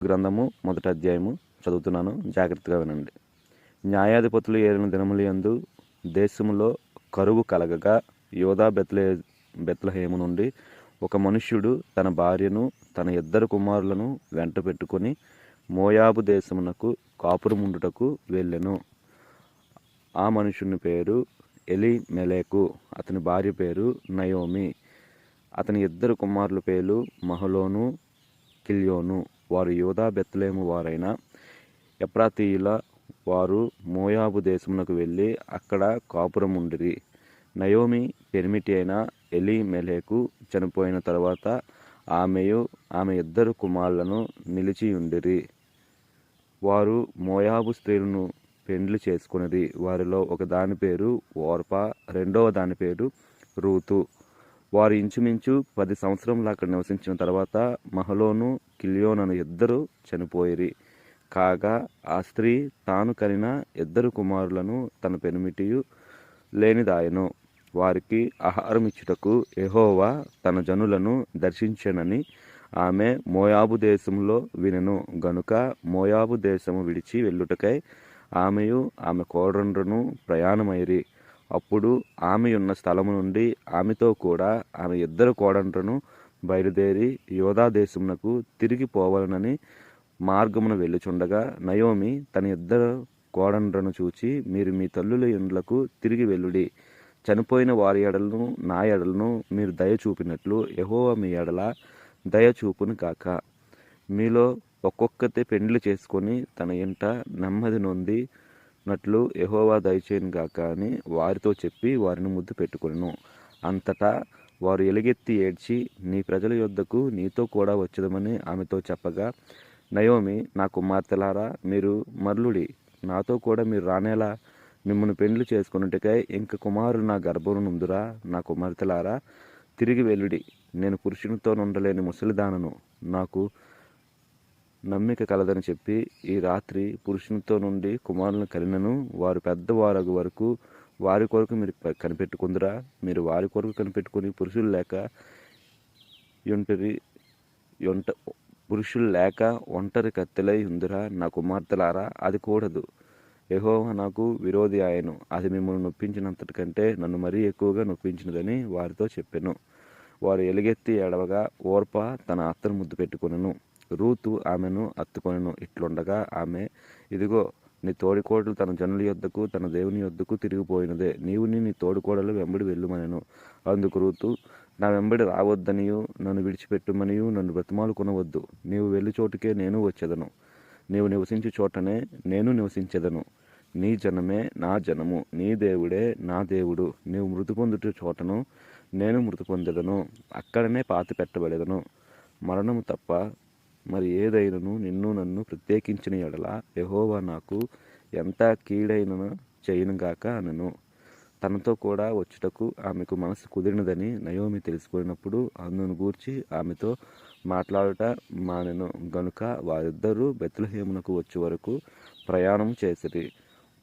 గ్రంథము మొదటి అధ్యాయము చదువుతున్నాను. జాగ్రత్తగా వినండి. న్యాయాధిపతులు ఏలిన దినములు ఎందు దేశములో కరువు కలగగా యోధా బెత్లే బెత్లహేము నుండి ఒక మనుష్యుడు తన భార్యను తన ఇద్దరు కుమారులను వెంట పెట్టుకొని మోయాబు దేశమునకు కాపురముండుటకు వెళ్ళెను. ఆ మనుషుని పేరు ఎలి మెలేకు అతని భార్య పేరు నయోమి అతని ఇద్దరు కుమారుల పేర్లు మహలోను కిల్యోను. వారు యోధా బెత్తలేము వారైన ఎప్రాతీయుల వారు మోయాబు దేశమునకు వెళ్ళి అక్కడ కాపురం ఉండిరి. నయోమి పెరిమిటి అయిన ఎలి మెలేకు చనిపోయిన తర్వాత ఆమెయు ఆమె ఇద్దరు కుమారులను నిలిచి ఉండిరి. వారు మోయాబు స్త్రీలను పెండ్లి చేసుకున్నది వారిలో ఒక దాని పేరు ఓర్ప రెండవ దాని పేరు రూతు. వారు ఇంచుమించు పది సంవత్సరంలో అక్కడ నివసించిన తర్వాత మహలోను కిలియోన్ అను ఇద్దరు చనిపోయిరి. కాగా ఆ స్త్రీ తాను కనిన ఇద్దరు కుమారులను తన పెనిమిటియు లేనిదాయను. వారికి ఆహారం ఇచ్చుటకు ఎహోవా తన జనులను దర్శించనని ఆమె మోయాబు దేశంలో వినెను. గనుక మోయాబు దేశము విడిచి వెళ్ళుటకై ఆమెయు ఆమె కోడండ్రును ప్రయాణమైరి అప్పుడు ఆమె ఉన్న స్థలము నుండి ఆమెతో కూడా ఆమె ఇద్దరు కోడండ్రును బయలుదేరి యోధా దేశమునకు తిరిగి పోవాలనని మార్గమున వెళ్ళుచుండగా నయోమి తన ఇద్దరు కోడండ్రను చూచి మీరు మీ తల్లుల ఇండ్లకు తిరిగి వెళ్ళుడి. చనిపోయిన వారి ఎడలను నా ఎడలను మీరు దయ చూపినట్లు యహోవ మీ ఎడల దయ చూపును కాక మీలో ఒక్కొక్కతే పెండ్లి చేసుకొని తన ఇంట నెమ్మది నొంది నట్లు యహోవా దయచేయను గాక అని వారితో చెప్పి వారిని ముద్దు పెట్టుకును అంతటా వారు ఎలుగెత్తి ఏడ్చి నీ ప్రజల యొద్దకు నీతో కూడా వచ్చదమని ఆమెతో చెప్పగా నయోమి నా కుమార్తెలారా మీరు మర్లుడి. నాతో కూడా మీరు రానేలా? మిమ్మల్ని పెండ్లి చేసుకున్నట్టుకై ఇంక కుమారుడు నా గర్భం నుందురా నా కుమార్తెలారా తిరిగి వెళ్ళుడి. నేను పురుషునితో ఉండలేని ముసలిదానను. నాకు నమ్మిక కలదని చెప్పి ఈ రాత్రి పురుషునితో నుండి కుమారులను కలినను వారు పెద్దవారగు వరకు వారి కొరకు మీరు కనిపెట్టుకుందరా. మీరు వారి కొరకు కనిపెట్టుకుని పురుషులు లేక ఒంటరి ఒంట పురుషులు లేక ఒంటరి కత్తెలై ఉందిరా నా కుమార్తెలారా. అది కూడదు. యహోవా నాకు విరోధి ఆయను. అది మిమ్మల్ని నొప్పించినంతటి కంటే నన్ను మరీ ఎక్కువగా నొప్పించినదని వారితో చెప్పాను. వారు ఎలుగెత్తి ఏడవగా ఓర్ప తన అత్తను ముద్దు పెట్టుకొనెను. రూతు ఆమెను అత్తుకొనెను. ఇట్లుండగా ఆమె ఇదిగో నీ తోడికోడలు తన జనుల యొద్దకు తన దేవుని యొద్దకు తిరిగిపోయినదే. నీవు నీ తోడికోడలు వెంబడి వెళ్ళుమనెను. అందుకు రూతు నా వెంబడి రావద్దనియు నన్ను విడిచిపెట్టుమనియు నన్ను బ్రతిమాలు కొనవద్దు నీవు వెళ్ళి చోటుకే నేను వచ్చేదను. నీవు నివసించు చోటనే నేను నివసించెదను. నీ జనమే నా జనము. నీ దేవుడే నా దేవుడు. నీవు మృతి పొందుట చోటను నేను మృతి పొందెదను. అక్కడనే పాతి పెట్టబడేదను. మరణము తప్ప మరి ఏదైనను నిన్ను నన్ను ప్రత్యేకించిన ఎడల యహోవా నాకు ఎంత కీడైన చేయనుగాక అనను. తనతో కూడా వచ్చుటకు ఆమెకు మనసు కుదిరినదని నయోమి తెలుసుకున్నప్పుడు అందును గూర్చి ఆమెతో మాట్లాడుట మానెను. గనుక వారిద్దరూ బెత్లహేమునకు వచ్చే వరకు ప్రయాణం చేసిరి.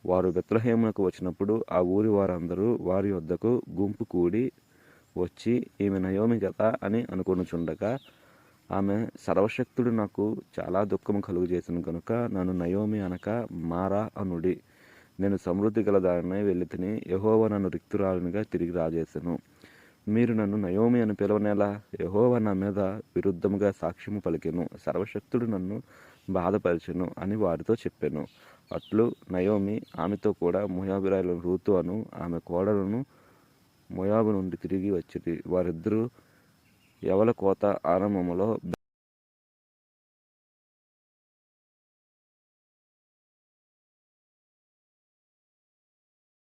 వారు బెత్లహేమునకు వచ్చినప్పుడు ఆ ఊరి వారందరూ వారి వద్దకు గుంపు కూడి వచ్చి ఈమె నయోమి గత అని అనుకొనుచుండగా ఆమె సర్వశక్తుడు నాకు చాలా దుఃఖము కలుగు కనుక నన్ను నయోమి అనక మారా అనుడి. నేను సమృద్ధి గలదారినై వెళ్ళి తిని యహోవ నన్ను రిక్తురాలునిగా తిరిగి రాజేశాను మీరు నన్ను నయోమి అని పిలవనేలా యహోవ నా మీద విరుద్ధముగా సాక్ష్యము పలికెను. సర్వశక్తుడు నన్ను బాధపరిచెను అని వారితో చెప్పాను. అట్లు నయోమి ఆమెతో కూడా మోయాబిరాయల రూతు అను ఆమె కోడలను మొయాబు నుండి తిరిగి వచ్చింది వారిద్దరూ యవల కోత ఆరంభములో